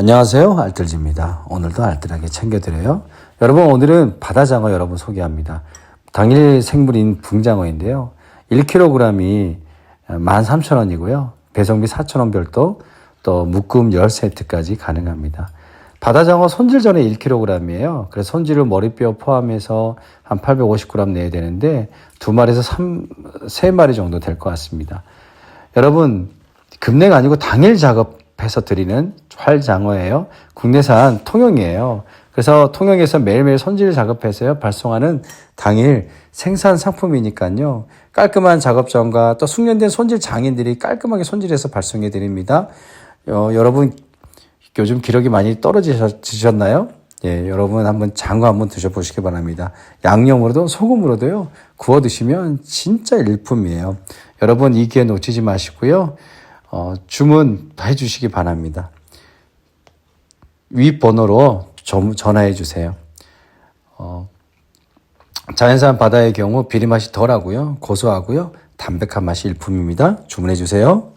안녕하세요. 알뜰지입니다. 오늘도 알뜰하게 챙겨드려요. 여러분, 오늘은 바다장어 여러분 소개합니다. 당일 생물인 붕장어인데요. 1kg이 13,000원이고요. 배송비 4,000원 별도, 또 묶음 10세트까지 가능합니다. 바다장어 손질 전에 1kg이에요. 그래서 손질을 머리뼈 포함해서 한 850g 내야 되는데 두 마리에서 3, 세 마리 정도 될 것 같습니다. 여러분, 급냉 아니고 당일 작업해서 드리는 활장어예요. 국내산 통영이에요. 그래서 통영에서 매일매일 손질 작업해서요. 발송하는 당일 생산 상품이니까요. 깔끔한 작업전과 또 숙련된 손질 장인들이 깔끔하게 손질해서 발송해 드립니다. 어, 여러분 요즘 기력이 많이 떨어지셨나요? 예, 여러분 한번 장어 한번 드셔보시기 바랍니다. 양념으로도 소금으로도요 구워 드시면 진짜 일품이에요. 여러분 이 기회 놓치지 마시고요. 어, 주문 다 해주시기 바랍니다. 위 번호로 좀 전화해 주세요. 어, 자연산 바다의 경우 비린 맛이 덜하고요, 고소하고요, 담백한 맛이 일품입니다. 주문해 주세요.